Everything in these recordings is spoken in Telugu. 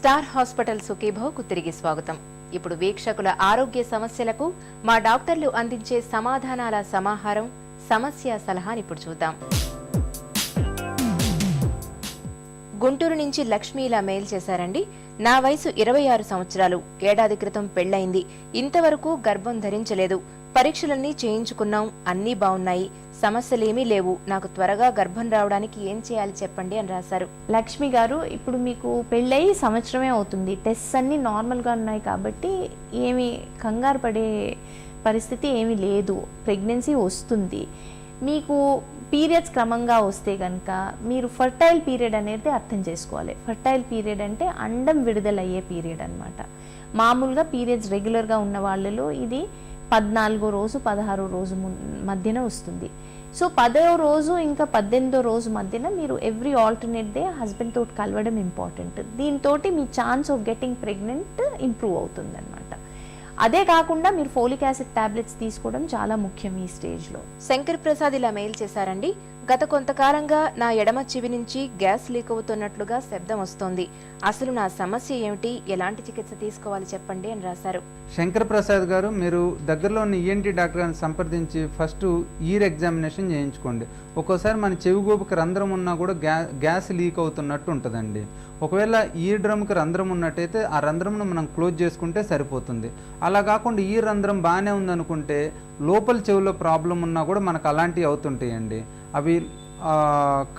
స్టార్ హాస్పిటల్ సుఖీభవ్కు తిరిగి స్వాగతం. ఇప్పుడు వీక్షకుల ఆరోగ్య సమస్యలకు మా డాక్టర్లు అందించే సమాధానాల సమాహారం సమస్య సలహాని ఇప్పుడు చూద్దాం. గుంటూరు నుంచి లక్ష్మి ఇలా మెయిల్ చేశారండి నా వయసు ఇరవై ఆరు సంవత్సరాలు ఏడాది క్రితం పెళ్ళైంది ఇంతవరకు గర్భం ధరించలేదు పరీక్షలన్నీ చేయించుకున్నాం. అన్నీ బాగున్నాయి సమస్యలేమీ లేవు. నాకు త్వరగా గర్భం రావడానికి ఏం చేయాలి చెప్పండి అని రాశారు. లక్ష్మి గారు ఇప్పుడు మీకు పెళ్ళయి సంవత్సరమే అవుతుంది. టెస్ట్ అన్నీ నార్మల్గా ఉన్నాయి కాబట్టి ఏమి కంగారు పడే పరిస్థితి ఏమీ లేదు. ప్రెగ్నెన్సీ వస్తుంది. మీకు పీరియడ్స్ క్రమంగా వస్తే కనుక మీరు ఫర్టైల్ పీరియడ్ అనేది అర్థం చేసుకోవాలి. ఫర్టైల్ పీరియడ్ అంటే అండం విడుదలయ్యే పీరియడ్ అన్నమాట. మామూలుగా పీరియడ్స్ రెగ్యులర్గా ఉన్న వాళ్ళలో ఇది పద్నాలుగో రోజు పదహారో రోజు మధ్యన వస్తుంది. సో పదో రోజు ఇంకా పద్దెనిమిదో రోజు మధ్యన మీరు ఎవ్రీ ఆల్టర్నేట్ డే హస్బెండ్ తోటి కలవడం ఇంపార్టెంట్ దీంతో మీ chance of getting pregnant improve అవుతుంది అనమాట అదే కాకుండా మీరు ఫోలిక్ యాసిడ్ టాబ్లెట్స్ తీసుకోవడం చాలా ముఖ్యం ఈ స్టేజ్లో. శంకర్ ప్రసాద్ ఇలా మెయిల్ చేశారండి గత కొంతకాలంగా నా ఎడమ చెవి నుంచి గ్యాస్ లీక్ అవుతున్నట్లుగా శబ్దం వస్తోంది. అసలు నా సమస్య ఏమిటి? ఎలాంటి చికిత్స తీసుకోవాలి చెప్పండి అని రాశారు. శంకర్ ప్రసాద్ గారు మీరు దగ్గరలో ఉన్న ఈఎన్టీ డాక్టర్ గారిని సంప్రదించి ఫస్ట్ ఈర్ ఎగ్జామినేషన్ చేయించుకోండి. ఒక్కోసారి మన చెవి గోపుకి రంధ్రం ఉన్నా కూడా గ్యా గ్యాస్ లీక్ అవుతున్నట్టు ఉంటుందండి. ఒకవేళ ఈ డ్రమ్కి రంధ్రం ఉన్నట్టయితే ఆ రంధ్రంను మనం క్లోజ్ చేసుకుంటే సరిపోతుంది. అలా కాకుండా ఈ రంధ్రం బాగానే ఉందనుకుంటే లోపల చెవిలో ప్రాబ్లం ఉన్నా కూడా మనకు అలాంటివి అవుతుంటాయండి. అవి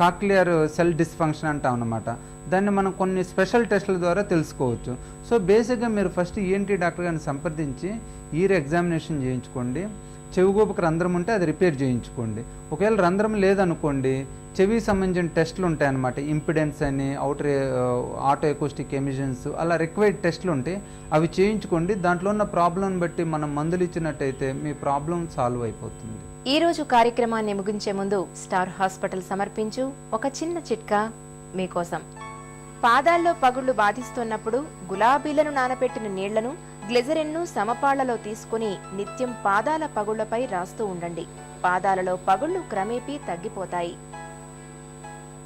కాక్లియర్ సెల్ డిస్ఫంక్షన్ అంటాం అనమాట దాన్ని మనం కొన్ని స్పెషల్ టెస్టుల ద్వారా తెలుసుకోవచ్చు. సో బేసిక్గా మీరు ఫస్ట్ ఈఎన్టీ డాక్టర్ గారిని సంప్రదించి ఈర్ ఎగ్జామినేషన్ చేయించుకోండి. చెవిగోపుకి రంధ్రం ఉంటే అది రిపేర్ చేయించుకోండి. ఒకవేళ రంధ్రం లేదనుకోండి చెవికి సంబంధించిన టెస్టులు ఉంటాయన్నమాట. ఇంపిడెన్స్ అని అవుటర్ ఆటో ఎకోస్టిక్ ఎమిషన్స్ అలా రిక్వైర్డ్ టెస్టులు ఉంటాయి. అవి చేయించుకోండి. దాంట్లో ఉన్న ప్రాబ్లం బట్టి మనం మందులు ఇచ్చినట్టయితే మీ ప్రాబ్లం సాల్వ్ అయిపోతుంది. ఈ రోజు కార్యక్రమాన్ని ముగించే ముందు స్టార్ హాస్పిటల్ సమర్పించు. ఒక చిన్న చిట్కా మీకోసం. పాదాల్లో పగుళ్ళు బాధిస్తున్నప్పుడు గులాబీలను నానబెట్టిన నీళ్ళను గ్లిజరిన్ను సమపాళ్ళలో తీసుకుని నిత్యం పాదాల పగుళ్ళపై రాస్తూ ఉండండి. పాదాలలో పగుళ్ళు క్రమేపీ తగ్గిపోతాయి.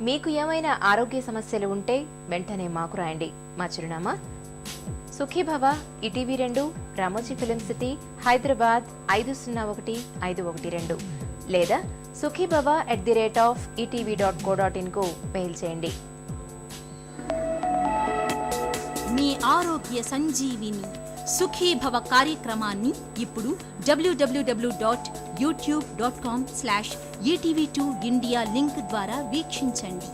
మీకు ఏమైనా ఆరోగ్య సమస్యలు ఉంటే వెంటనే మాకు రాయండి. మా చిరునామా? సుఖీభవ ఇటీవీ రెండు రామోజీ ఫిలిం సిటీ హైదరాబాద్ ఐదు సున్నా ఒకటి ఐదు ఒకటి రెండు. లేదా Sukhibhava at the rate of ETV dot co dot ఇన్కు mail చేయండి. మీ ఆరోగ్య సంజీవిని సుఖీభవ కార్యక్రమాన్ని ఇప్పుడు W W W dot YouTube dot com slash ETV two India link ద్వారా వీక్షించండి.